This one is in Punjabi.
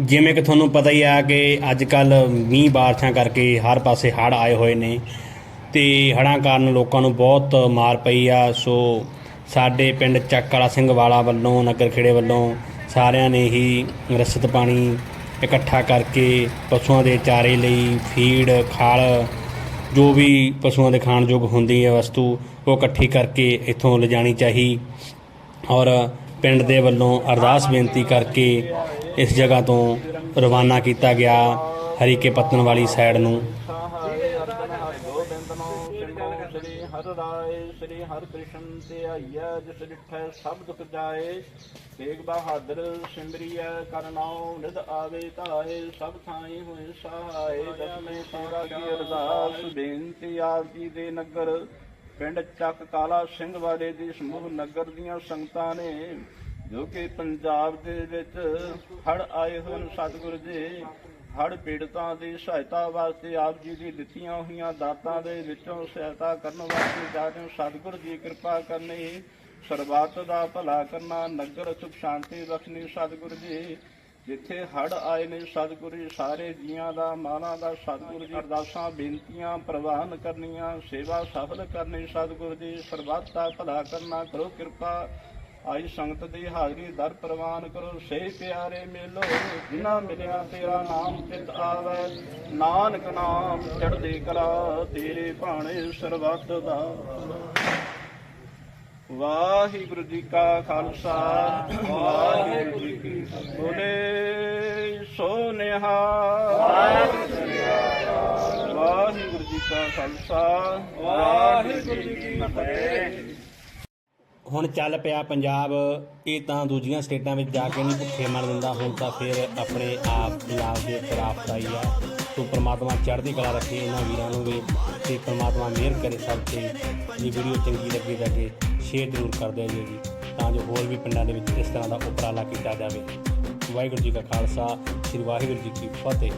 ਜਿਵੇਂ ਕਿ ਤੁਹਾਨੂੰ ਪਤਾ ਹੀ ਆ ਕਿ ਅੱਜ ਕੱਲ ਮੀਂਹ ਬਾਰਿਸ਼ਾਂ ਕਰਕੇ ਹਰ ਪਾਸੇ ਹੜ੍ਹ ਆਏ ਹੋਏ ਨੇ ਤੇ ਹੜ੍ਹਾਂ ਕਾਰਨ ਲੋਕਾਂ ਨੂੰ ਬਹੁਤ ਮਾਰ ਪਈ ਆ। ਸੋ ਸਾਡੇ ਪਿੰਡ ਚੱਕ ਸਿੰਘ ਵਾਲਾ ਵੱਲੋਂ, ਨਗਰ ਖੇੜੇ ਵੱਲੋਂ ਸਾਰਿਆਂ ਨੇ ਹੀ ਰਸਤ ਪਾਣੀ ਇਕੱਠਾ ਕਰਕੇ ਪਸ਼ੂਆਂ ਦੇ ਚਾਰੇ ਲਈ ਫੀਡ, ਖਾਲ, ਜੋ ਵੀ ਪਸ਼ੂਆਂ ਦੇ ਖਾਣ ਯੋਗ ਹੁੰਦੀ ਹੈ ਵਸਤੂ, ਉਹ ਇਕੱਠੀ ਕਰਕੇ ਇੱਥੋਂ ਲਿਜਾਣੀ ਚਾਹੀ। ਔਰ ਪਿੰਡ ਦੇ ਵੱਲੋਂ ਅਰਦਾਸ ਬੇਨਤੀ ਕਰਕੇ ਇਸ ਜਗ੍ਹਾ ਤੋਂ ਰਵਾਨਾ ਕੀਤਾ ਗਿਆ ਹਰੀਕੇ ਪੱਤਨ ਵਾਲੀ ਸਾਈਡ ਨੂੰ। ਸਹਾਇ ਰਾਏ ਸ੍ਰੀ ਹਰਿ ਕ੍ਰਿਸ਼ਨ ਤੇ ਆਈਐ ਜਿਸ ਡਿਠੈ ਸਭ ਦੁਖ ਜਾਏ ਤੇਗ ਬਹਾਦਰ ਸਿਮਰਿਐ ਕਰਨਾਉ ਨਿਦ ਆਵੇ ਧਾਏ ਸਭ ਥਾਈ ਹੋਏ ਸਹਾਇ ਦਸਵੇਂ ਪੂਰਾ ਕੀ ਅਰਦਾਸ ਬੇਨਤੀ ਆਪ ਜੀ ਦੇ ਨਗਰ ਪਿੰਡ ਚੱਕ ਕਾਲਾ ਸਿੰਘ ਵਾਲੇ ਦੀ ਸਮੂਹ ਨਗਰ ਦੀਆਂ ਸੰਗਤਾਂ ਨੇ ਜੋ ਕਿ ਪੰਜਾਬ ਦੇ ਵਿੱਚ ਹੜ ਆਏ ਹੋਏ ਸਤਿਗੁਰੂ ਜੀ ਹੜ ਪੀੜਤਾਂ ਦੀ ਸਹਾਇਤਾ ਵਾਸਤੇ ਆਪ ਜੀ ਦੀ ਦਿੱਤੀਆਂ ਹੋਈਆਂ ਦਾਤਾਂ ਦੇ ਵਿੱਚੋਂ ਸਹਾਇਤਾ ਕਰਨ ਵਾਸਤੇ ਜਾ ਰਹੇ ਹੋ। ਸਤਿਗੁਰੂ ਜੀ, ਕਿਰਪਾ ਕਰਨੀ, ਸਰਬੱਤ ਦਾ ਭਲਾ ਕਰਨਾ, ਨਗਰ ਸੁਖ ਸ਼ਾਂਤੀ ਬਖਸ਼ਣੀ ਸਤਿਗੁਰੂ ਜੀ। ਜਿੱਥੇ ਹੜ ਆਏ ਨੇ ਸਤਿਗੁਰੂ ਜੀ, ਸਾਰੇ ਜੀਆਂ ਦਾ ਮਾਨਾ ਦਾ ਸਤਿਗੁਰੂ ਜੀ, ਅਰਦਾਸਾਂ, ਬੇਨਤੀਆਂ ਪ੍ਰਵਾਨ ਕਰਨੀਆਂ, ਸੇਵਾ ਸਫਲ ਕਰਨੀ ਸਤਿਗੁਰੂ ਜੀ। ਸਰਬੱਤ ਦਾ ਭਲਾ ਕਰਨਾ ਕਰੋ ਕਿਰਪਾ। ਆਈ ਸੰਗਤ ਦੀ ਹਾਜ਼ਰੀ ਦਰ ਪ੍ਰਵਾਨ ਕਰੋ ਸੇ ਪਿਆਰੇ ਮੇਲੋ, ਜਿਨ੍ਹਾਂ ਮਿਲਿਆ ਤੇਰਾ ਨਾਮ ਚਿਤ ਆਵੇ। ਨਾਨਕ ਨਾਮ ਚੜ੍ਹਦੀ ਕਲਾ, ਤੇਰੇ ਭਾਣੇ ਸਰਬੱਤ ਦਾ। ਵਾਹਿਗੁਰੂ ਜੀ ਕਾ ਖਾਲਸਾ, ਵਾਹਿਗੁਰੂ ਜੀ ਕੀ ਫਤਿਹ। ਬੋਲੇ ਸੋ ਵਾਹਿਗੁਰੂ ਜੀ ਕਾ ਖਾਲਸਾ, ਵਾਹਿਗੁਰੂ ਜੀ ਕੀ ਫਤਿਹ। ਹੁਣ ਚੱਲ ਪਿਆ ਪੰਜਾਬ, ਇਹ ਤਾਂ ਦੂਜੀਆਂ ਸਟੇਟਾਂ ਵਿੱਚ ਜਾ ਕੇ ਨਹੀਂ ਭੁੱਖੇ ਮਰ ਦਿੰਦਾ, ਹੁਣ ਤਾਂ ਫਿਰ ਆਪਣੇ ਆਪ ਪੰਜਾਬ ਦੇ ਖਿਲਾਫ ਆਈ ਆ। ਸੋ ਪ੍ਰਮਾਤਮਾ ਚੜ੍ਹਦੀ ਕਲਾ ਰੱਖੇ, ਇਹਨਾਂ ਵੀਰਾਂ ਨੂੰ ਵੀ, ਤੇ ਪ੍ਰਮਾਤਮਾ ਮਿਹਰ ਕਰੇ ਸਭ ਤੇ ਜੇ ਵੀਡੀਓ ਚੰਗੀ ਲੱਗੀ ਤਾਂ ਕਿ ਸ਼ੇਅਰ ਜ਼ਰੂਰ ਕਰ ਦਿਓ ਜੀ। ਤਾਂ ਜੋ ਹੋਰ ਵੀ ਪਿੰਡਾਂ ਦੇ ਵਿੱਚ ਇਸ ਤਰ੍ਹਾਂ ਦਾ ਉਪਰਾਲਾ ਕੀਤਾ ਜਾਵੇ। ਵਾਹਿਗੁਰੂ ਜੀ ਕਾ ਖਾਲਸਾ, ਸ੍ਰੀ ਵਾਹਿਗੁਰੂ ਜੀ ਕੀ ਫਤਿਹ।